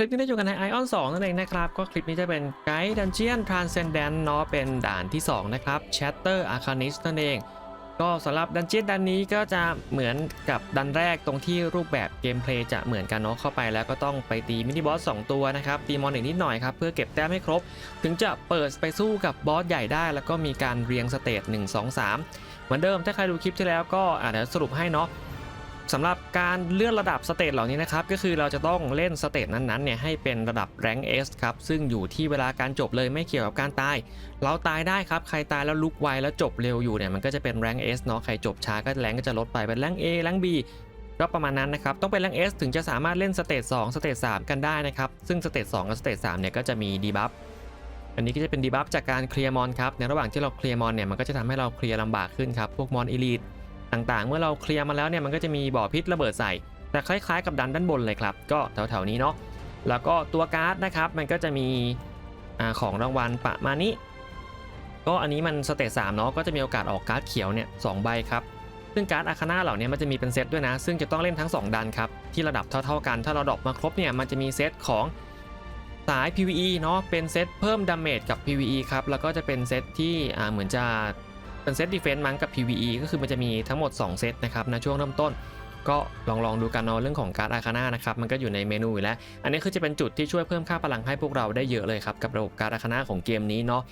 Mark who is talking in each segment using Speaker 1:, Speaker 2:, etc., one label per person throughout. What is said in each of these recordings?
Speaker 1: ลิปนี้ได้อยู่กันใน Ion 2 นั่นเองนะครับ ก็คลิปนี้จะเป็นไกด์ดันเจียนทรานเซนแดนเนาะเป็นด่านที่ 2 นะครับ Shatter Arcanist นั่นเอง ก็สำหรับดันเจียนดันนี้ก็จะเหมือนกับดันแรกตรงที่รูปแบบเกมเพลย์จะเหมือนกันเนาะเข้าไปแล้วก็ต้องไปตีมินิบอส 2 ตัวนะครับ ตีมอนอีกนิดหน่อยครับ เพื่อเก็บแต้มให้ครบ ถึงจะเปิดไปสู้กับบอสใหญ่ได้ แล้วก็มีการเรียงสเตจ1 2 3 เหมือนเดิมถ้าใครดูคลิปที่แล้วก็อะเดี๋ยวสรุปให้เนาะ สำหรับการเลื่อนระดับสเตจเหล่านี้นะครับก็คือเราจะต้องเล่นสเตจนั้นๆเนี่ยให้เป็นระดับแรง S ครับซึ่งอยู่ที่เวลาการจบเลยไม่เกี่ยวกับการตาย เราตายได้ครับใครตายแล้วลุกไวแล้วจบเร็วอยู่เนี่ยมันก็จะเป็นแรง S เนาะใครจบช้าก็แรงก็จะลดไปเป็นแรง A แรง B ก็ประมาณนั้นนะครับ ต้องเป็นแรง S ถึงจะสามารถเล่นสเตจ2สเตจ3กันได้นะครับ ซึ่งสเตจ2กับสเตจ3เนี่ยก็จะมีดีบัฟอันนี้ก็จะเป็นดีบัฟจากการเคลียร์มอนครับในระหว่างที่เราเคลียร์มอนเนี่ยมันก็จะทำให้เราเคลียร์ลำบากขึ้นครับพวกมอนอีลิท ต่างๆ เมื่อเราเคลียร์มาแล้วเนี่ยมันก็จะมีบ่อพิษระเบิดใส่ แต่คล้ายๆ กับดันด้านบนเลยครับ ก็แถวๆนี้เนาะแล้วก็ตัวการ์ดนะครับมันก็จะมีอของรางวัลประมาณนี้ ก็อันนี้มันสเตจสามเนาะก็จะมีโอกาสออกการ์ดเขียวเนี่ยสองใบครับซึ่งการ์ดอาคาน่าเหล่านี้มันจะมีเป็นเซตด้วยนะ ซึ่งจะต้องเล่นทั้ง 2 ดันครับ ที่ระดับเท่าๆกัน ถ้าเราดรอปมาครบเนี่ยมันจะมีเซตของสาย PVE เนาะเป็นเซตเพิ่มดาเมจกับ PVE ครับ แล้วก็จะเป็นเซตที่เหมือนจะ เป็นเซตดีเฟนต์มั้งกับ PVE ก็คือมันจะมีทั้งหมด 2 เซตนะครับในช่วงเริ่มต้น ก็ลองลองดูกันเนาะเรื่องของการ์ดอาคาน่านะครับมันก็อยู่ในเมนูอยู่แล้ว อันนี้คือจะเป็นจุดที่ช่วยเพิ่มค่าพลังให้พวกเราได้เยอะเลยครับกับระบบการ์ดอาคาน่าของเกมนี้เนาะ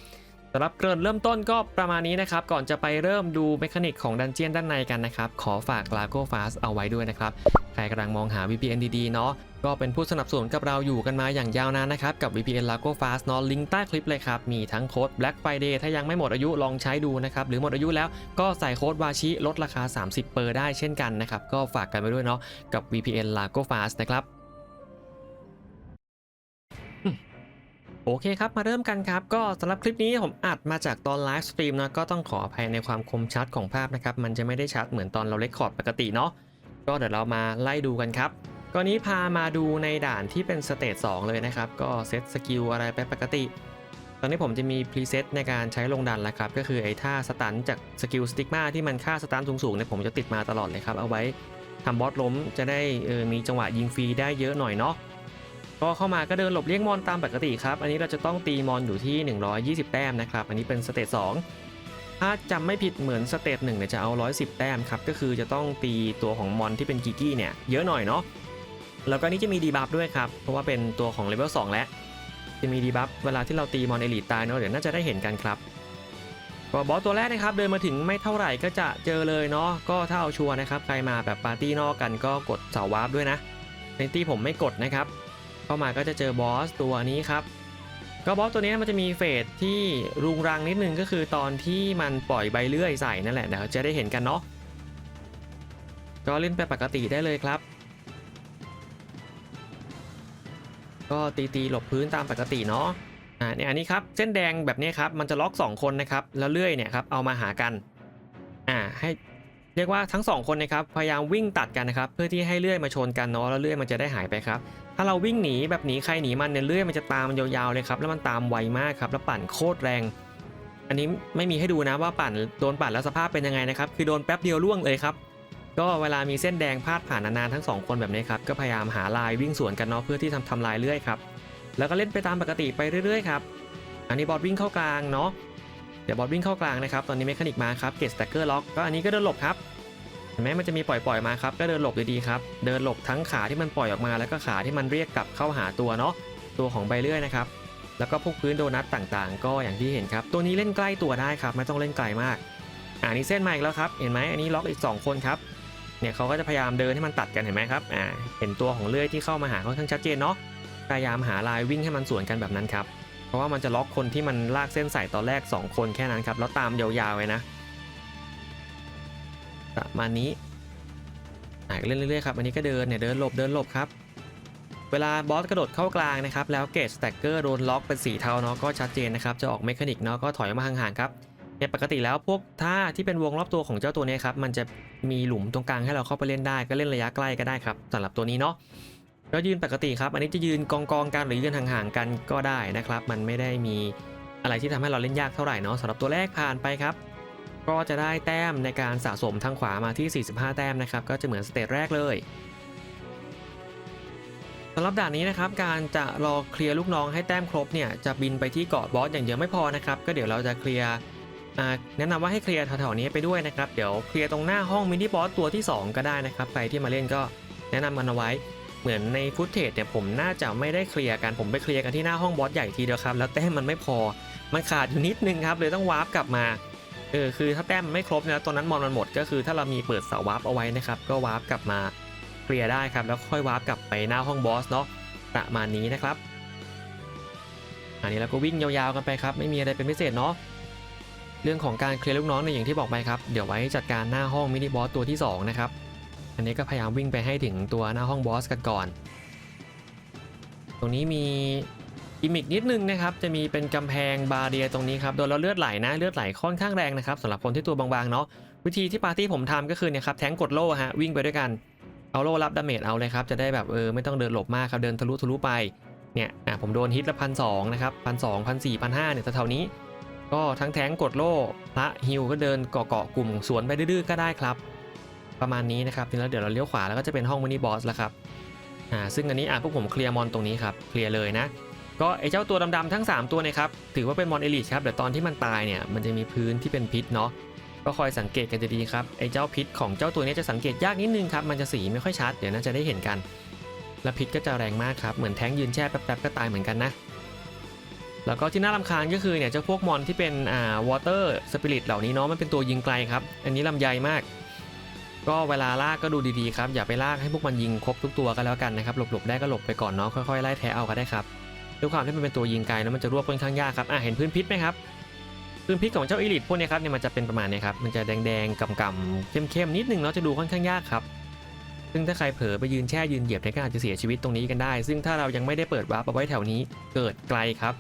Speaker 1: สำหรับเกริ่นเริ่มต้นก็ประมาณนี้นะครับ ก่อนจะไปเริ่มดูเมคานิกของดันเจียนด้านในกันนะครับ ขอฝาก l a g o Fast เอาไว้ด้วยนะครับ ใครกำลังมองหา VPN ดีๆ เนาะก็เป็นผู้สนับสนุนกับเราอยู่กันมาอย่างยาวนานนะครับ กับ VPN Lago Fast เนาะลิงก์ใต้คลิปเลยครับ มีทั้งโค้ด Black Friday ถ้ายังไม่หมดอายุลองใช้ดูนะครับ หรือหมดอายุแล้วก็ใส่โค้ดวาชิลดราคา 30 เปอร์ได้เช่นกันนะครับก็ฝากกันไปด้วยเนาะกับ VPN Lago Fast นะครับ โอเคครับ มาเริ่มกันครับ ก็สำหรับคลิปนี้ผมอัดมาจากตอนไลฟ์สตรีมนะก็ต้องขออภัยในความคมชัดของภาพนะครับ มันจะไม่ได้ชัดเหมือนตอนเราเลคคอร์ดปกติเนาะก็เดี๋ยวเรามาไล่ดูกันครับก็นี้พามาดูในด่านที่เป็นสเตจ2เลยนะครับ ก็เซตสกิลอะไรไปปกติ ตอนนี้ผมจะมีพรีเซตในการใช้ลงดันแล้วครับ ก็คือไอ้ท่าสตันจากสกิลสติกมาที่มันค่าสตันสูงๆเนี่ยผมจะติดมาตลอดเลยครับ เอาไว้ทำบอสล้มจะได้เออมีจังหวะยิงฟรีได้เยอะหน่อยเนาะ ก็เข้ามาก็เดินหลบเลี่ยงมอนตามปกติครับ อันนี้เราจะต้องตีมอนอยู่ที่ 120 แต้มนะครับ อันนี้เป็นสเตจ2ถ้าจำไม่ผิดเหมือนสเตจ1เนี่ยจะเอา 110 แต้มครับ ก็คือจะต้องตีตัวของมอนที่เป็นกิกี้เนี่ยเยอะหน่อยเนาะ แล้วก็นี่จะมีดีบัฟด้วยครับ เพราะว่าเป็นตัวของเลเวล2แล้ว จะมีดีบัฟเวลาที่เราตีมอนเอลิตตายเนาะ เดี๋ยวน่าจะได้เห็นกันครับก็บอสตัวแรกนะครับเดินมาถึงไม่เท่าไหร่ก็จะเจอเลยเนาะ ก็ถ้าเอาชัวร์นะครับใครมาแบบปาร์ตี้นอกกันก็กดเสาวาร์ปด้วยนะในที่ผมไม่กดนะครับ เข้ามาก็จะเจอบอสตัวนี้ครับก็บอสตัวนี้มันจะมีเฟสที่รุงรังนิดนึงก็คือตอนที่มันปล่อยใบเลื่อยใส่นั่นแหละเดี๋ยวจะได้เห็นกันเนาะก็เล่นไปปกติได้เลยครับ ก็ตีตีๆหลบพื้นตามปกติเนาะอ่าเนี่ยอันนี้ครับเส้นแดงแบบนี้ครับมันจะล็อก 2 คนนะครับแล้วเลื่อยเนี่ยครับเอามาหากันอ่าให้เรียกว่าทั้ง 2 คนนะครับพยายามวิ่งตัดกันนะครับเพื่อที่ให้เลื่อยมาชนกันเนาะแล้วเลื่อยมันจะได้หายไปครับ ถ้าเราวิ่งหนีแบบหนีใครหนีมันเนี่ยเลื่อยมันจะตามมันยาวๆเลยครับแล้วมันตามไวมากครับแล้วปั่นโคตรแรง อันนี้ไม่มีให้ดูนะว่าปั่นโดนปั่นแล้วสภาพเป็นยังไงนะครับคือโดนแป๊บเดียวล่วงเลยครับก็เวลามีเส้นแดงพาดผ่านนานๆทั้งสองคนแบบนี้ครับก็พยายามหาลายวิ่งสวนกันเนาะเพื่อที่ทำทำลายเลื่อยครับแล้วก็เล่นไปตามปกติไปเรื่อยๆครับอันนี้บอสวิ่งเข้ากลางเนาะเดี๋ยวบอสวิ่งเข้ากลางนะครับตอนนี้เมคานิกมาครับเกตสแต็กเกอร์ล็อกก็อันนี้ก็เดินหลบครับ ห็นไหมมันจะมีปล่อยๆมาครับก็เดินหลบดีๆครับเดินหลบทั้งขาที่มันปล่อยออกมาแล้วก็ขาที่มันเรียกกลับเข้าหาตัวเนาะตัวของใบเลื่อยนะครับแล้วก็พวกพื้นโดนัทต่างๆ ก็อย่างที่เห็นครับ ตัวนี้เล่นใกล้ตัวได้ครับ ไม่ต้องเล่นไกลมากอ่านี่เส้นมาอีกแล้วครับ เห็นไหมอันนี้ล็อกอีก 2 คนครับ เนี่ยเขาก็จะพยายามเดินให้มันตัดกันเห็นไหมครับ อ่า เห็นตัวของเลื่อยที่เข้ามาหาค่อนข้างชัดเจนเนาะ พยายามหาลายวิ่งให้มันสวนกันแบบนั้นครับ เพราะว่ามันจะล็อกคนที่มันลากเส้นใส่ตอนแรก 2 คนแค่นั้นครับ แล้วตามยาวๆไว้นะ ประมาณนี้อะเล่นเรื่อยๆครับ อันนี้ก็เดินเนี่ยเดินหลบเดินหลบครับ เวลาบอสกระโดดเข้ากลางนะครับ แล้วเกตสแต็กเกอร์โดนล็อกเป็นสีเทาเนาะก็ชัดเจนนะครับ จะออกเมคานิกเนาะก็ถอยมาห่างๆครับเนี่ยปกติแล้วพวกท่าที่เป็นวงรอบตัวของเจ้าตัวนี้ครับ มันจะมีหลุมตรงกลางให้เราเข้าไปเล่นได้ ก็เล่นระยะใกล้ก็ได้ครับสำหรับตัวนี้เนาะก็ยืนปกติครับ อันนี้จะยืนกองกองกันหรือยืนห่างๆกันก็ได้นะครับ มันไม่ได้มีอะไรที่ทำให้เราเล่นยากเท่าไหร่เนาะสำหรับตัวแรกผ่านไปครับ ก็จะได้แต้มในการสะสมทางขวามาที่ 45 แต้มนะครับ ก็จะเหมือนสเตจแรกเลยสำหรับด่านนี้นะครับ การจะรอเคลียร์ลูกน้องให้แต้มครบเนี่ยจะบินไปที่เกาะบอสอย่างเดียวไม่พอนะครับ ก็เดี๋ยวเราจะเคลียร์แนะนำว่าให้เคลียร์แถวๆนี้ไปด้วยนะครับ เดี๋ยวเคลียร์ตรงหน้าห้องมินิบอสตัวที่ 2 ก็ได้นะครับใครที่มาเล่นก็แนะนำมันเอาไว้เหมือนในฟุตเทจเนี่ยผมน่าจะไม่ได้เคลียร์กันผมไปเคลียร์กันที่หน้าห้องบอสใหญ่ทีเดียวครับ แล้วแต้มมันไม่พอมันขาดอยู่นิดนึงครับเลยต้องวาร์ปกลับมา เออคือถ้าแต้มไม่ครบนะตอนนั้นมอนมันหมดก็คือถ้าเรามีเปิดเสาวาร์ปเอาไว้นะครับก็วาร์ปกลับมาเคลียร์ได้ครับแล้วค่อยวาร์ปกลับไปหน้าห้องบอสเนาะประมาณนี้นะครับ อันนี้เราก็วิ่งยาวๆกันไปครับไม่มีอะไรเป็นพิเศษเนาะเรื่องของการเคลียร์ลูกน้องในอย่างที่บอกไปครับเดี๋ยวไว้จัดการหน้าห้องมินิบอสตัวที่2นะครับอันนี้ก็พยายามวิ่งไปให้ถึงตัวหน้าห้องบอสกันก่อน ตรงนี้มี กิมมิกนิดนึงนะครับจะมีเป็นกำแพงบาเรียตรงนี้ครับโดนเราเลือดไหลนะเลือดไหลค่อนข้างแรงนะครับสำหรับคนที่ตัวบางๆเนาะวิธีที่ปาร์ตี้ผมทำก็คือเนี่ยครับแทงกดโล่ฮะวิ่งไปด้วยกันเอาโล่รับดาเมจเอาเลยครับจะได้แบบเออไม่ต้องเดินหลบมากครับเดินทะลุทะลุไปเนี่ยอะผมโดนฮิตละพันสองนะครับพันสองพันสี่พันห้าเนี่ยแถวๆนี้ ก็ทั้งแทงกดโล่พระฮิวก็เดินเกาะเกาะกลุ่มสวนไปดื้อๆก็ได้ครับ ประมาณนี้นะครับทีนี้เดี๋ยวเราเลี้ยวขวาแล้วก็จะเป็นห้องมินิบอสแล้วครับอ่าซึ่งอันนี้อะพวกผมเคลียร์มอนตรงนี้ครับเคลียร์เลยนะ ก็ไอเจ้าตัวดำๆทั้ง 3 ตัวเนะครับถือว่าเป็นมอนเอลิชครับเดี๋ยวตอนที่มันตายเนี่ยมันจะมีพื้นที่เป็นพิษเนาะก็คอยสังเกตกันจะดีครับไอเจ้าพิษของเจ้าตัวนี้จะสังเกตยากนิดนึงครับมันจะสีไม่ค่อยชัดเดี๋ยวน่าจะได้เห็นกัน และพิษก็จะแรงมากครับเหมือนแท้งยืนแช่แป๊บๆก็ตายเหมือนกันนะแล้วก็ที่น่ารำคาญก็คือเนี่ยเจ้าพวกมอนที่เป็นอ่าวอเตอร์สปิริตเหล่านี้เนาะมันเป็นตัวยิงไกลครับ อันนี้ลำใหญ่มาก ก็เวลาลากก็ดูดีๆครับอย่าไปลากให้พวกมันยิงครบทุกตัวก็แล้วกันนะครับหลบๆได้ก็หลบไปก่อนเนาะค่อยๆไล่แทะเอาก็ได้ครับ ด้วยความที่มันเป็นตัวยิงไกลแล้วมันจะรวบค่อนข้างยากครับอะเห็นพื้นพิษไหมครับพื้นพิษของเจ้าอีลิทพวกนี้ครับเนี่ยมันจะเป็นประมาณเนี้ครับมันจะแดงๆกำๆเข้มๆนิดนึงเนาะจะดูค่อนข้างยากครับซึ่งถ้าใครเผลอไปยืนแช่ยืนเหยียบเนี่ยก็อาจจะเสียชีวิตตรงนี้กันได้ ซึ่งถ้าเรายังไม่ได้เปิดวาร์ปเอาไว้แถวนี้เกิดไกลครับ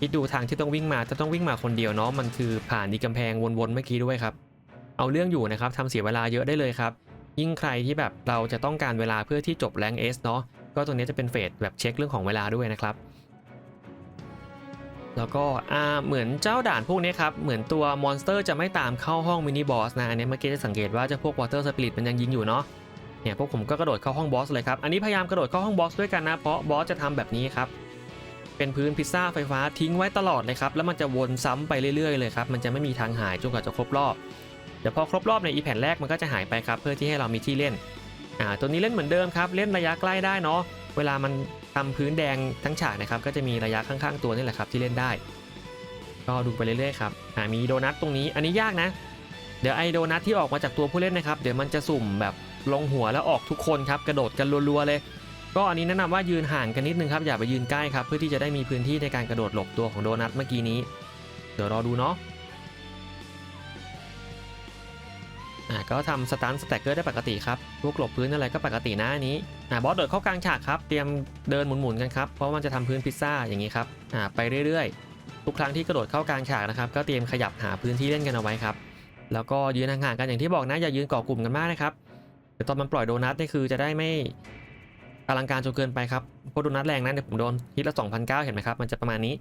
Speaker 1: คิดดูทางที่ต้องวิ่งมาจะต้องวิ่งมาคนเดียวเนาะมันคือผ่านดีกำแพงวนๆเมื่อกี้ด้วยครับเอาเรื่องอยู่นะครับทำเสียเวลาเยอะได้เลยครับ ยิ่งใครที่แบบเราจะต้องการเวลาเพื่อที่จบแรงเอสเนาะก็ตรงนี้จะเป็นเฟสแบบเช็คเรื่องของเวลาด้วยนะครับ แล้วก็อ่าเหมือนเจ้าด่านพวกนี้ครับ เหมือนตัวมอนสเตอร์จะไม่ตามเข้าห้องมินิบอสนะ อันนี้เมื่อกี้จะสังเกตว่าเจะพวกวอเตอร์สปิริตมันยังยิงอยู่เนาะเนี่ยพวกผมก็กระโดดเข้าห้องบอสเลยครับ อันนี้พยายามกระโดดเข้าห้องบอสด้วยกันนะเพราะบอสจะทำแบบนี้ครับเป็นพื้นพิซซ่าไฟฟ้าทิ้งไว้ตลอดเลยครับ แล้วมันจะวนซ้ำไปเรื่อยๆเลยครับมันจะไม่มีทางหายจนกว่าจะครบรอบเดี๋ยวพอครบรอบในอีแผ่นแรกมันก็จะหายไปครับ เพื่อที่ให้เรามีที่เล่นอ่าตัวนี้เล่นเหมือนเดิมครับเล่นระยะใกล้ได้เนาะเวลามัน ทำพื้นแดงทั้งฉากนะครับก็จะมีระยะข้างๆตัวนี่แหละครับที่เล่นได้ ก็ดูไปเรื่อยๆครับอ่ามีโดนัทตรงนี้อันนี้ยากนะ เดี๋ยวไอโดนัทที่ออกมาจากตัวผู้เล่นนะครับ เดี๋ยวมันจะสุ่มแบบลงหัวแล้วออกทุกคนครับกระโดดกันรัวๆเลย ก็อันนี้แนะนำว่ายืนห่างกันนิดนึงครับอย่าไปยืนใกล้ครับเพื่อที่จะได้มีพื้นที่ในการกระโดดหลบตัวของโดนัทเมื่อกี้นี้ เดี๋ยวรอดูเนาะ อ่าก็ทำสตันสแต็กเกอร์ได้ปกติครับพวกหลบพื้นอะไรก็ปกตินะอันนี้อ่าบอสโดดเข้ากลางฉากครับ เตรียมเดินหมุนๆกันครับ เพราะมันจะทำพื้นพิซซ่าอย่างนี้ครับอ่าไปเรื่อยๆ ทุกครั้งที่กระโดดเข้ากลางฉากนะครับ ก็เตรียมขยับหาพื้นที่เล่นกันเอาไว้ครับ แล้วก็ยืนห่างๆกันอย่างที่บอกนะ อย่ายืนเกาะกลุ่มกันมากนะครับเดี๋ยวตอนมันปล่อยโดนัทนี่คือจะได้ไม่อลังการจนเกินไปครับเพราะโดนัทแรงนะเดี๋ยวผมโดนฮิตละ2,009เห็นไหมครับ มันจะประมาณนี้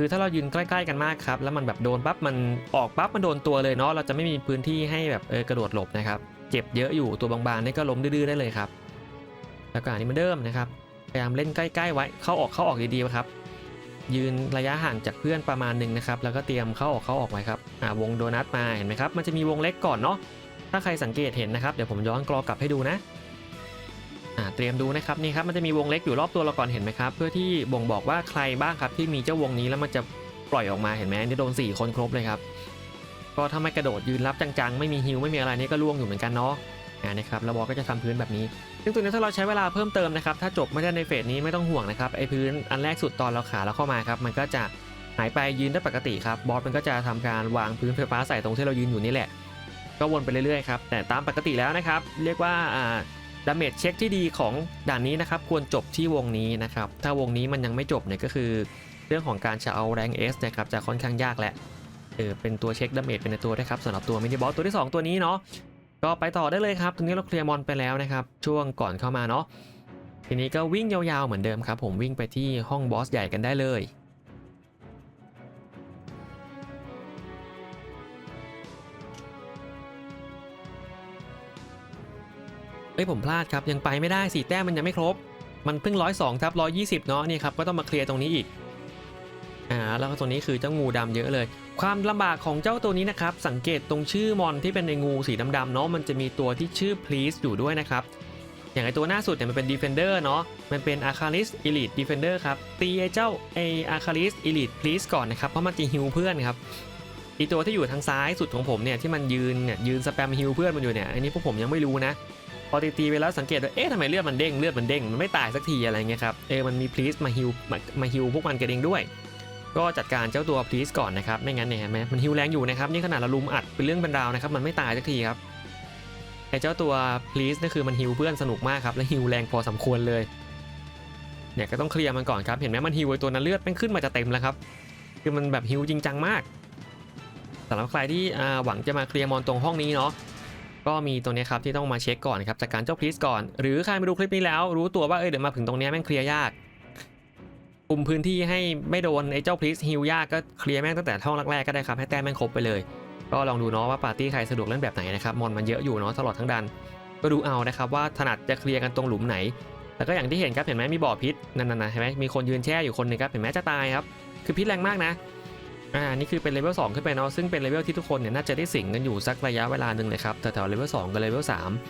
Speaker 1: คือถ้าเรายืนใกล้ๆกันมากครับแล้วมันแบบโดนปั๊บมันออกปั๊บมันโดนตัวเลยเนาะเราจะไม่มีพื้นที่ให้แบบเออกระโดดหลบนะครับเจ็บเยอะอยู่ตัวบางๆนี่ก็ล้มดื้อได้เลยครับ แล้วก็อันนี้เหมันเดิมนะครับพยายามเล่นใกล้ๆไว้เข้าออกเข้าออกดีๆครับ ยืนระยะห่างจากเพื่อนประมาณหนึ่งนะครับแล้วก็เตรียมเข้าออกเข้าออกไว้ครับอ่าวงโดนัทมาเห็นไหมครับมันจะมีวงเล็กก่อนเนาะถ้าใครสังเกตเห็นนะครับเดี๋ยวผมย้อนกรอกลับให้ดูนะ เตรียมดูนะครับนี่ครับมันจะมีวงเล็กอยู่รอบตัวเราก่อนเห็นไหมครับเพื่อที่บ่งบอกว่าใครบ้างครับที่มีเจ้าวงนี้แล้วมันจะปล่อยออกมาเห็นไหมนี่โดน 4 คนครบเลยครับก็ถ้าไม่กระโดดยืนรับจังๆ ไม่มีฮิวไม่มีอะไรนี่ก็ล่วงอยู่เหมือนกันเนาะอ่านะครับแล้วบอสก็จะทำพื้นแบบนี้ ซึ่งตัวนี้ถ้าเราใช้เวลาเพิ่มเติมนะครับถ้าจบไม่ได้ในเฟสนี้ไม่ต้องห่วงนะครับไอพื้นอันแรกสุดตอนเราขาเราเข้ามาครับมันก็จะหายไปยืนได้ปกติครับบอสมันก็จะทำการวางพื้นไฟฟ้าใส่ตรงที่เรายืนอยู่นี่แหละ ก็วนไปเรื่อยๆครับแต่ตามปกติแล้วนะครับเรียกว่าอ่า ดาเมจเช็คที่ดีของด่านนี้นะครับควรจบที่วงนี้นะครับถ้าวงนี้มันยังไม่จบเนี่ยก็คือ เรื่องของการจะเอาแรงเอสนะครับจะค่อนข้างยากแหละเออเป็นตัวเช็คดาเมจเป็นในตัวด้วยครับสำหรับตัวมินิบอสตัวที่ 2 ตัวนี้เนาะก็ไปต่อได้เลยครับตรงนี้เราเคลียร์มอนไปแล้วนะครับช่วงก่อนเข้ามาเนาะทีนี้ก็วิ่งยาวๆเหมือนเดิมครับผมวิ่งไปที่ห้องบอสใหญ่กันได้เลย เอ้ยผมพลาดครับยังไปไม่ได้สี่แต้มมันยังไม่ครบ มันเพิ่งร้อยสองทับร้อยี่สิบเนาะนี่ครับก็ต้องมาเคลียร์ตรงนี้อีกอ่าแล้วก็ตัวนี้คือเจ้างูดำเยอะเลย ความลำบากของเจ้าตัวนี้นะครับ สังเกตตรงชื่อมอนที่เป็นในงูสีดำๆเนาะมันจะมีตัวที่ชื่อ please อยู่ด้วยนะครับ อย่างไอตัวหน้าสุดเนี่ยมันเป็น defender เนาะมันเป็น arcalis elite defender ครับ ตีไอเจ้าไอ arcalis elite please ก่อนนะครับเพราะมันจะฮิวเพื่อนครับอีตัวที่อยู่ทางซ้ายสุดของผมเนี่ยที่มันยืนเนี่ยยืนสแปมฮิวเพื่อนมันอยู่เนี่ยอันนี้พวกผมยังไม่รู้นะ พอตีตีไปแล้วสังเกตว่าเอ๊ะทำไมเลือดมันเด้งเลือดมันเด้งมันไม่ตายสักทีอะไรเงี้ยครับเออมันมีพลีสมาฮิวมามาฮิวพวกมันกันเองด้วย ก็จัดการเจ้าตัวพลีสก่อนนะครับไม่งั้นเนี่ยเห็นไหมมันฮิวแรงอยู่นะครับนี่ขนาดเราลุมอัดเป็นเรื่องเป็นราวนะครับมันไม่ตายสักทีครับไอ้เจ้าตัวพลีสนี่คือมันฮิวเพื่อนสนุกมากครับและฮิวแรงพอสมควรเลยเนี่ยก็ต้องเคลียร์มันก่อนครับเห็นไหมมันฮิวไอ้ตัวนั้นเลือดมันขึ้นมาจะเต็มแล้วครับคือมันแบบฮิวจริงจังมากสำหรับใครที่อ่าหวังจะมาเคลียร์มอนตรงห้องนี้เนาะ ก็มีตัวนี้ครับที่ต้องมาเช็คก่อนครับจากการเจ้าพลีสก่อน หรือใครมาดูคลิปนี้แล้วรู้ตัวว่าเอ้ยเดี๋ยวมาถึงตรงนี้แม่งเคลียร์ยากคุมพื้นที่ให้ไม่โดนไอ้เจ้าพลีสฮิลยากก็เคลียร์แม่งตั้งแต่ห้องแรกๆก็ได้ครับให้แต้มแม่งครบไปเลย ก็ลองดูเนาะว่าปาร์ตี้ใครสะดวกเล่นแบบไหนนะครับมอนมันเยอะอยู่เนาะตลอดทั้งดัน ก็ดูเอานะครับว่าถนัดจะเคลียร์กันตรงหลุมไหนแล้วก็อย่างที่เห็นครับเห็นไหมมีบ่อพิษนั่นๆเห็นไหมมีคนยืนแช่อยู่คนหนึงครับเห็นไหมจะตายครับคือพิษแรงมากนะ อ่านี่คือเป็นเลเวล2ขึ้นไปเนาะซึ่งเป็นเลเวลที่ทุกคนเนี่ยน่าจะได้สิงกันอยู่สักระยะเวลาหนึ่งเลยครับแถวๆเลเวล2กับเลเวล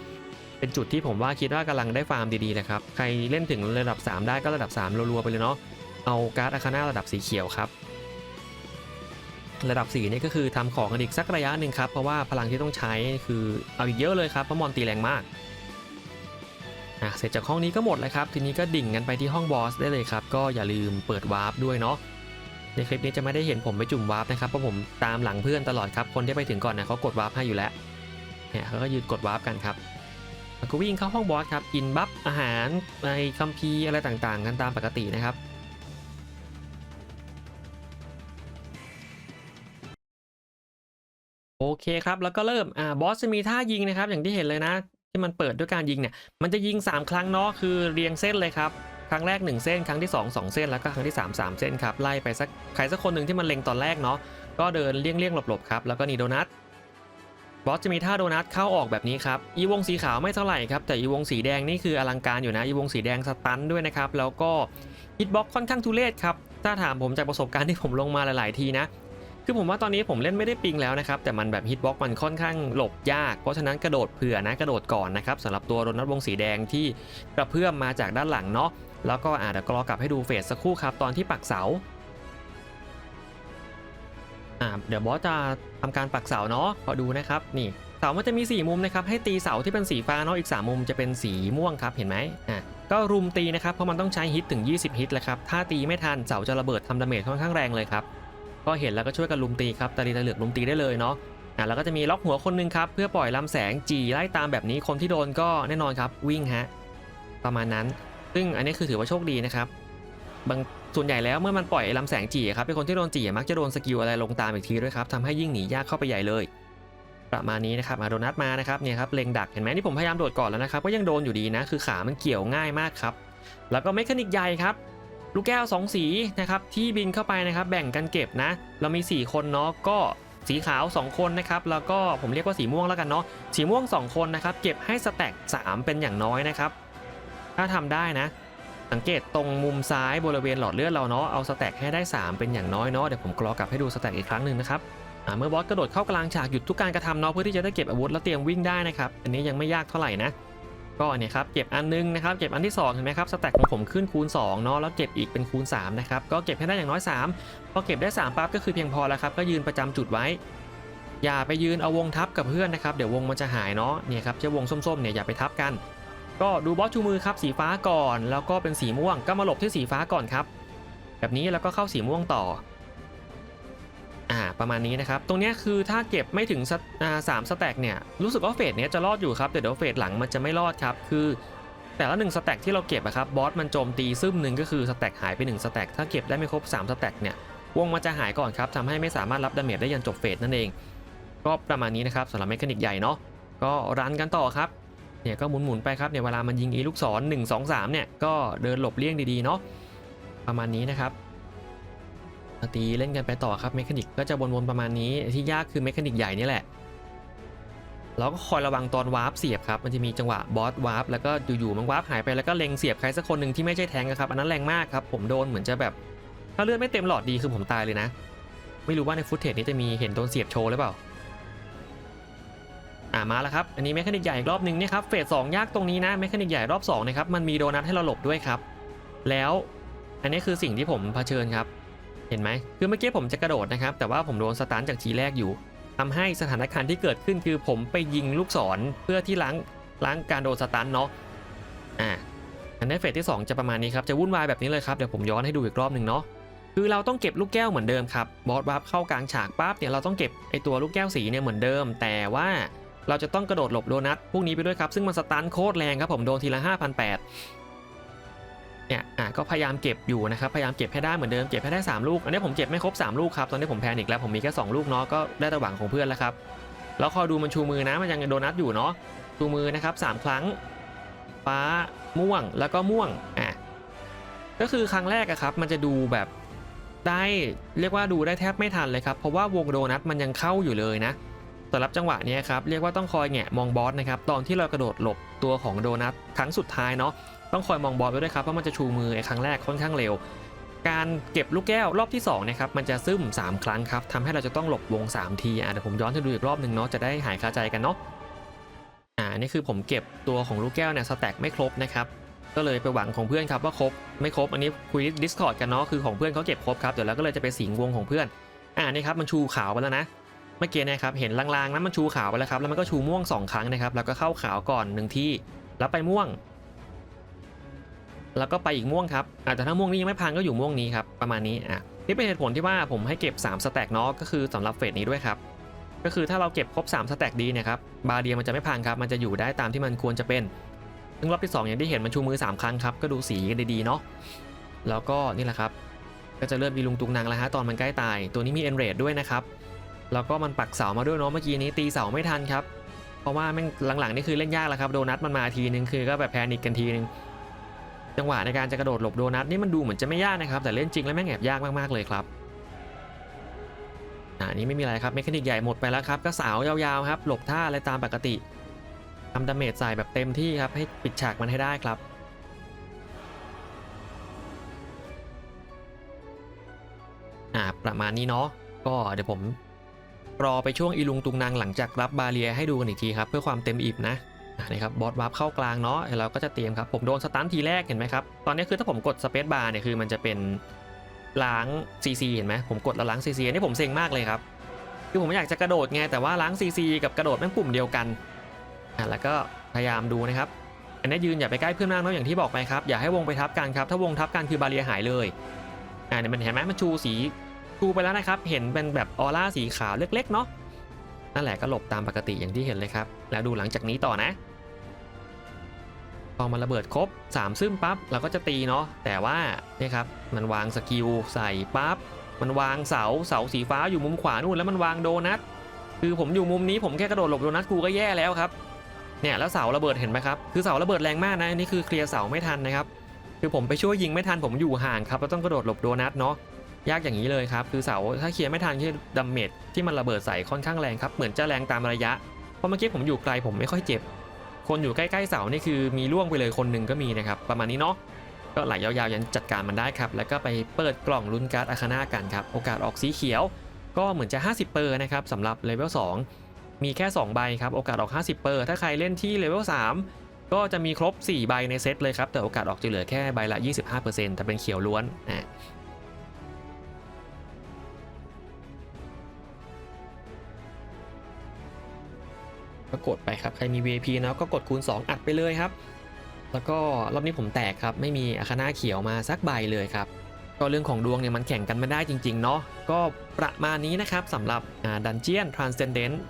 Speaker 1: 3เป็นจุดที่ผมว่าคิดว่ากำลังได้ฟาร์มดีๆนะครับใครเล่นถึงระดับ 3 ได้ก็ระดับ3รัวๆไปเลยเนาะเอาการ์ดอาคาน่าระดับสีเขียวครับระดับ4นี่ก็คือทำของกันอีกสักระยะหนึ่งครับ เพราะว่าพลังที่ต้องใช้คือเอาอีกเยอะเลยครับเพราะมอนตีแรงมากอะเสร็จจากห้องนี้ก็หมดแล้วครับ ทีนี้ก็ดิ่งกันไปที่ห้องบอสได้เลยครับ ก็อย่าลืมเปิดวาร์ปด้วยเนาะ ในคลิปนี้จะไม่ได้เห็นผมไปจุ่มวาร์ปนะครับเพราะผมตามหลังเพื่อนตลอดครับคนที่ไปถึงก่อนนะเขากดวาร์ปให้อยู่แล้วเนี่ยเขาก็ยืนกดวาร์ปกันครับแล้วก็วิ่งเข้าห้องบอสครับกินบัฟอาหารในคัมภีร์อะไรต่างๆ กันตามปกตินะครับโอเคครับ แล้วก็เริ่มอ่าบอสจะมีท่ายิงนะครับ อย่างที่เห็นเลยนะ ที่มันเปิดด้วยการยิงเนี่ย มันจะยิง 3 ครั้งเนาะคือเรียงเส้นเลยครับ ครั้งแรก 1 เส้น ครั้งที่ 2 2 เส้น แล้วก็ครั้งที่ 3 3 เส้นครับ ไล่ไปสักใครสักคนหนึ่งที่มันเล็งตอนแรกเนาะ ก็เดินเลี่ยงเลี่ยงๆหลบๆครับ แล้วก็นี่โดนัท บอสจะมีท่าโดนัทเข้าออกแบบนี้ครับ อีวงสีขาวไม่เท่าไหร่ครับ แต่อีวงสีแดงนี่คืออลังการอยู่นะ อีวงสีแดงสตันด้วยนะครับ แล้วก็ฮิตบ็อกค่อนข้างทุเรศครับ ถ้าถามผมจากประสบการณ์ที่ผมลงมาหลาย ๆ ทีนะ คือผมว่าตอนนี้ผมเล่นไม่ได้ปิงแล้วนะครับแต่มันแบบฮิตบ็อกมันค่อนข้างหลบยาก เพราะฉะนั้นกระโดดเผื่อนะกระโดดก่อนนะครับสำหรับตัวโดนัทวงสีแดงที่กระเพื่อมมาจากด้านหลังเนาะแล้วก็อาจจะกรอกลับให้ดูเฟสสักครู่ครับตอนที่ปักเสาอ่าเดี๋ยวบอสจะทำการปักเสาเนาะขอดูนะครับนี่เสามันจะมี 4 มุมนะครับให้ตีเสาที่เป็นสีฟ้าเนาะอีก 3 มุมจะเป็นสีม่วงครับเห็นไหมอะก็รุมตีนะครับเพราะมันต้องใช้ฮิตถึง 20 ฮิตแหละครับถ้าตีไม่ทันเสาจะระเบิดทำดาเมจค่อนข้างแรงเลยครับ ก็เห็นแล้วก็ช่วยกันลุมตีครับตาลีตาเหลือกลุมตีได้เลยเนาะอะแล้วก็จะมีล็อกหัวคนหนึงครับเพื่อปล่อยลำแสงจีไล่ตามแบบนี้คนที่โดนก็แน่นอนครับวิ่งฮะประมาณนั้น ซึ่งอันนี้คือถือว่าโชคดีนะครับบางส่วนใหญ่แล้วเมื่อมันปล่อยลำแสงจีครับเป็นคนที่โดนจีมักจะโดนสกิลอะไรลงตามอีกทีด้วยครับทำให้ยิ่งหนียากเข้าไปใหญ่เลย ประมาณนี้นะครับอาโดนัทมานะครับเนี่ยครับเล็งดักเห็นไหมที่ผมพยายามโดดก่อนแล้วนะครับก็ยังโดนอยู่ดีนะคือขามันเกี่ยวง่ายมากครับแล้วก็เมคานิกใหญ่ครับ ลูกแก้ว 2 สีนะครับที่บินเข้าไปนะครับแบ่งกันเก็บนะ เรามี 4 คนเนาะก็สีขาว 2 คนนะครับแล้วก็ผมเรียกว่าสีม่วงแล้วกันเนาะสีม่วง 2 คนนะครับเก็บให้สแต็ก3 เป็นอย่างน้อยนะครับถ้าทำได้นะ สังเกตตรงมุมซ้ายบริเวณหลอดเลือดเราเนาะเอาสแต็กให้ได้ 3 เป็นอย่างน้อยเนาะเดี๋ยวผมกรอกลับให้ดูสแต็กอีกครั้งหนึ่งนะครับเมื่อบอสกระโดดเข้ากลางฉากหยุดทุกการกระทำเนาะเพื่อที่จะได้เก็บอาวุธแล้วเตรียมวิ่งได้นะครับอันนี้ยังไม่ยากเท่าไหร่นะ ก็เนี่ยครับเก็บอันนึงนะครับเก็บอันที่2เห็นไหมครับสแต็กของผมขึ้นคูณ2เนาะแล้วเก็บอีกเป็นคูณ3นะครับก็เก็บให้ได้อย่างน้อย 3 พอเก็บได้3ปั๊บก็คือเพียงพอแล้วครับก็ยืนประจำจุดไว้ อย่าไปยืนเอาวงทับกับเพื่อนนะครับเดี๋ยววงมันจะหายเนาะเนี่ยครับเจ้าวงส้มๆเนี่ยอย่าไปทับกัน ก็ดูบอสชูมือครับสีฟ้าก่อน แล้วก็เป็นสีม่วงก็มาหลบที่สีฟ้าก่อนครับแบบนี้แล้วก็เข้าสีม่วงต่อ อ่าประมาณนี้นะครับ ตรงนี้คือถ้าเก็บไม่ถึงสาสามสแต็กเนี่ยรู้สึกว่าเฟสเนี้ยจะรอดอยู่ครับแต่เดี๋ยวเฟสหลังมันจะไม่รอดครับคือแต่ละหนึ่งสแต็กที่เราเก็บอะครับบอสมันโจมตีซึมหนึ่งก็คือสแต็กหายไปหนึ่งสแต็กถ้าเก็บได้ไม่ครบ3สแต็กเนี่ยวงมันจะหายก่อนครับทำให้ไม่สามารถรับดาเมจได้ยันจบเฟสนั่นเอง ก็ประมาณนี้นะครับสำหรับเมคานิกใหญ่เนาะก็รันกันต่อครับเนี่ยก็หมุนๆไปครับเนี่ยเวลามันยิงอีลูกศร1 2 3เนี่ยก็เดินหลบเลี่ยงดีๆเนาะประมาณนี้นะครับ ตีเล่นกันไปต่อครับเมคานิกก็จะวนๆประมาณนี้ที่ยากคือเมคานิกใหญ่นี่แหละเราก็คอยระวังตอนวาร์ปเสียบครับ มันจะมีจังหวะบอสวาร์ปแล้วก็อยู่ๆมันวาร์ปหายไปแล้วก็เล็งเสียบใครสักคนหนึ่งที่ไม่ใช่แทงค์อะครับ อันนั้นแรงมากครับ ผมโดนเหมือนจะแบบ ถ้าเลือดไม่เต็มหลอดดีคือผมตายเลยนะ ไม่รู้ว่าในฟุตเทจนี้จะมีเห็นโดนเสียบโชว์หรือเปล่า อ่ามาแล้วครับ อันนี้แมคานิกใหญ่อีกรอบหนึ่งเนี่ยครับ เฟสสองยากตรงนี้นะ แมคานิกใหญ่รอบสองนะครับ มันมีโดนัทให้เราหลบด้วยครับ แล้ว อันนี้คือสิ่งที่ผมเผชิญครับ เห็นไหมคือเมื่อกี้ผมจะกระโดดนะครับ แต่ว่าผมโดนสตันจากทีแรกอยู่ทำให้สถานการณ์ที่เกิดขึ้นคือผมไปยิงลูกศรเพื่อที่ล้างล้างการโดนสตันเนาะอ่าอันนี้เฟสที่ 2 จะประมาณนี้ครับ จะวุ่นวายแบบนี้เลยครับ เดี๋ยวผมย้อนให้ดูอีกรอบหนึ่งเนาะคือเราต้องเก็บลูกแก้วเหมือนเดิมครับบอสวาร์ปเข้ากลางฉากปั๊บเนี่ยเราต้องเก็บไอตัวลูกแก้วสีเนี่ยเหมือนเดิม แต่ว่าเราจะต้องกระโดดหลบโดนัทพวกนี้ไปด้วยครับซึ่งมันสตันโคตรแรงครับผมโดนทีละ5,800 เนี่ยอะก็พยายามเก็บอยู่นะครับพยายามเก็บให้ได้เหมือนเดิมเก็บให้ได้ 3 ลูก อันนี้ผมเก็บไม่ครบ 3 ลูกครับตอนนี้ผมแพนิกแล้วผมมีแค่2ลูกเนาะก็ได้แต่หวังของเพื่อนแล้วครับแล้วคอยดูมันชูมือนะมันยังโดนัทอยู่เนาะชูมือนะครับ3ครั้ง ฟ้าม่วงแล้วก็ม่วงอะก็คือครั้งแรกอะครับ มันจะดูแบบได้เรียกว่าดูได้แทบไม่ทันเลยครับเพราะว่าวงโดนัทมันยังเข้าอยู่เลยนะสำหรับจังหวะนี้ครับเรียกว่าต้องคอยแงะมองบอสนะครับตอนที่เรากระโดดหลบตัวของโดนัทครั้งสุดท้ายเนาะ ต้องคอยมองบอลไว้ด้วยครับเพราะมันจะชูมือไอ้ครั้งแรกค่อนข้างเร็ว การเก็บลูกแก้วรอบที่2นะครับมันจะซึม 3 ครั้งครับทำให้เราจะต้องหลบวง 3 ทีอะเดี๋ยวผมย้อนให้ดูอีกรอบหนึ่งเนาะจะได้หายคาใจกันเนาะอ่านี่คือผมเก็บตัวของลูกแก้วเนี่ยสแต็กไม่ครบนะครับก็เลยไปหวังของเพื่อนครับว่าครบไม่ครบอันนี้คุย Discord กันเนาะคือของเพื่อนเขาเก็บครบครับเดี๋ยวเราก็เลยจะไปสิงวงของเพื่อนอ่านี่ครับมันชูขาวไปแล้วนะเมื่อกี้เนะครับเห็นลางๆนะมันชูขาวไปแล้วครับแล้วมันก็ชูม่วงสองครั้งนะครับแล้วก็เข้าขาวก่อนหนึ่งที่แล้วไปม่วง แล้วก็ไปอีกม่วงครับอาจจะถ้าม่วงนี้ยังไม่พังก็อยู่ม่วงนี้ครับประมาณนี้อะนี่เป็นเหตุผลที่ว่าผมให้เก็บ3สแต็กเนาะก็คือสำหรับเฟสนี้ด้วยครับก็คือถ้าเราเก็บครบ3สแต็กดีเนี่ยครับบาเดียมันจะไม่พังครับมันจะอยู่ได้ตามที่มันควรจะเป็นซึ่งรอบที่ 2 อย่างที่เห็นมันชูมือ 3 ครั้งครับก็ดูสีกันดีๆเนาะแล้วก็นี่แหละครับ ก็จะเริ่มมีลุงตุงนางแล้วฮะตอนมันใกล้ตาย ตัวนี้มีเอ็นเรดด้วยนะครับแล้วก็มันปักเสามาด้วยเนาะเมื่อกี้นี้ตีเสาไม่ทันครับเพราะว่าแม่งหลังๆนี่คือเล่นยากแล้วครับโดนัทมันมาทีนึงคือก็แบบแพนิคกันทีนึง จังหวะในการจะกระโดดหลบโดนัทนี่มันดูเหมือนจะไม่ยากนะครับ แต่เล่นจริงแล้วแม่งแอบยากมากๆเลยครับอ่านี่ไม่มีอะไรครับเมคานิกใหญ่หมดไปแล้วครับก็สาวยาวๆครับ หลบท่าอะไรตามปกติทำดาเมจใส่แบบเต็มที่ครับให้ปิดฉากมันให้ได้ครับอ่าประมาณนี้เนาะก็เดี๋ยวผมรอไปช่วงอีลุงตุงนางหลังจากรับบาเรียให้ดูกันอีกทีครับ เพื่อความเต็มอิ่มนะ นะครับบอสวาร์ปเข้ากลางเนาะเราก็จะเตรียมครับผมโดนสตันทีแรกเห็นไหมครับตอนนี้คือถ้าผมกดสเปซบาร์เนี่ยคือมันจะเป็นล้าง CC เห็นไหมผมกดแล้วล้าง CC อันนี้ผมเซ็งมากเลยครับคือผมอยากจะกระโดดไงแต่ว่าล้าง CC กับกระโดดแม่งปุ่มเดียวกันอะแล้วก็พยายามดูนะครับอันนี้ยืนอย่าไปใกล้เพื่อนมากเนาะอย่างที่บอกไปครับอย่าให้วงไปทับกันครับถ้าวงทับกันคือบาเรียหายเลยอ่าเนี่ยมันเห็นไหมมันชูสีชูไปแล้วนะครับ เห็นเป็นแบบออร่าสีขาวเล็กๆเนาะ นั่นแหละก็หลบตามปกติอย่างที่เห็นเลยครับ แล้วดูหลังจากนี้ต่อนะพอมันระเบิดครบ 3 ซึมปั๊บเราก็จะตีเนาะแต่ว่าเนี่ยครับมันวางสกิลใส่ปั๊บมันวางเสาเสาสีฟ้าอยู่มุมขวานู่นแล้วมันวางโดนัทคือผมอยู่มุมนี้ผมแค่กระโดดหลบโดนัทกูก็แย่แล้วครับเนี่ยแล้วเสาระเบิดเห็นไหมครับคือเสาระเบิดแรงมากนะอันนี่คือเคลียร์เสาไม่ทันนะครับคือผมไปช่วยยิงไม่ทันผมอยู่ห่างครับแล้วต้องกระโดดหลบโดนัทเนาะ ยากอย่างนี้เลยครับ คือเสาถ้าเคลียร์ไม่ทันที่ดัมเมจที่มันระเบิดใส่ค่อนข้างแรงครับ เหมือนจะแรงตามระยะ เพราะเมื่อกี้ผมอยู่ไกลผมไม่ค่อยเจ็บ คนอยู่ใกล้ๆเสานี่คือมีล่วงไปเลยคนหนึ่งก็มีนะครับ ประมาณนี้เนาะ ก็ไหลยาวๆยันจัดการมันได้ครับ แล้วก็ไปเปิดกล่องลุ้นการ์ดอาคาน่ากันครับ โอกาสออกสีเขียว ก็เหมือนจะ 50 เปอร์นะครับสำหรับเลเวล2มีแค่ 2 ใบครับ โอกาสออก 50 เปอร์ ถ้าใครเล่นที่เลเวล3ก็จะมีครบ 4 ใบในเซตเลยครับ แต่โอกาสออกจะเหลือแค่ใบละ 25%แต่เป็นเขียวล้วนอะ ก็กดไปครับ ใครมี VIP นะก็กดคูณ 2 อัดไปเลยครับ แล้วก็รอบนี้ผมแตกครับ ไม่มีอาคาน่าเขียวมาสักใบเลยครับ ก็เรื่องของดวงเนี่ยมันแข่งกันไม่ได้จริง ๆ เนาะ ก็ประมาณนี้นะครับสำหรับดันเจียนทรานเซนเดนต์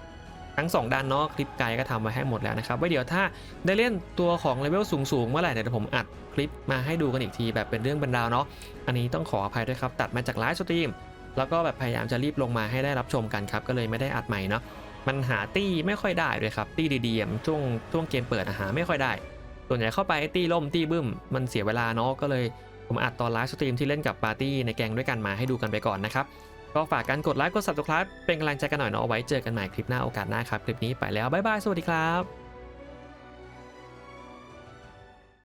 Speaker 1: ทั้ง 2ด้านเนาะคลิปไกด์ก็ทำไว้ให้หมดแล้วนะครับไว้เดี๋ยวถ้าได้เล่นตัวของเลเวลสูงๆเมื่อไหร่เดี๋ยวผมอัดคลิปมาให้ดูกันอีกทีแบบเป็นเรื่องบรรดาวเนาะอันนี้ต้องขออภัยด้วยครับตัดมาจากไลฟ์สตรีมแล้วก็แบบพยายามจะรีบลงมาให้ได้รับชมกันครับก็เลยไม่ได้อัดใหม่เนาะ มันหาตี้ไม่ค่อยได้เลยครับ ตี้ดีๆมันช่วงช่วงเกมเปิดอะหาไม่ค่อยได้ ส่วนใหญ่เข้าไปตี้ล่มตี้บึ้ม มันเสียเวลาเนาะก็เลย ผมอัดตอนไลฟ์สตรีมที่เล่นกับปาร์ตี้ในแกงด้วยกันมาให้ดูกันไปก่อนนะครับ ก็ฝากกันกดไลค์กด subscribe เป็นกำลังใจกันหน่อยเนาะไว้เจอกันใหม่คลิปหน้าโอกาสหน้าครับคลิปนี้ไปแล้วบ๊ายบายสวัสดีครับ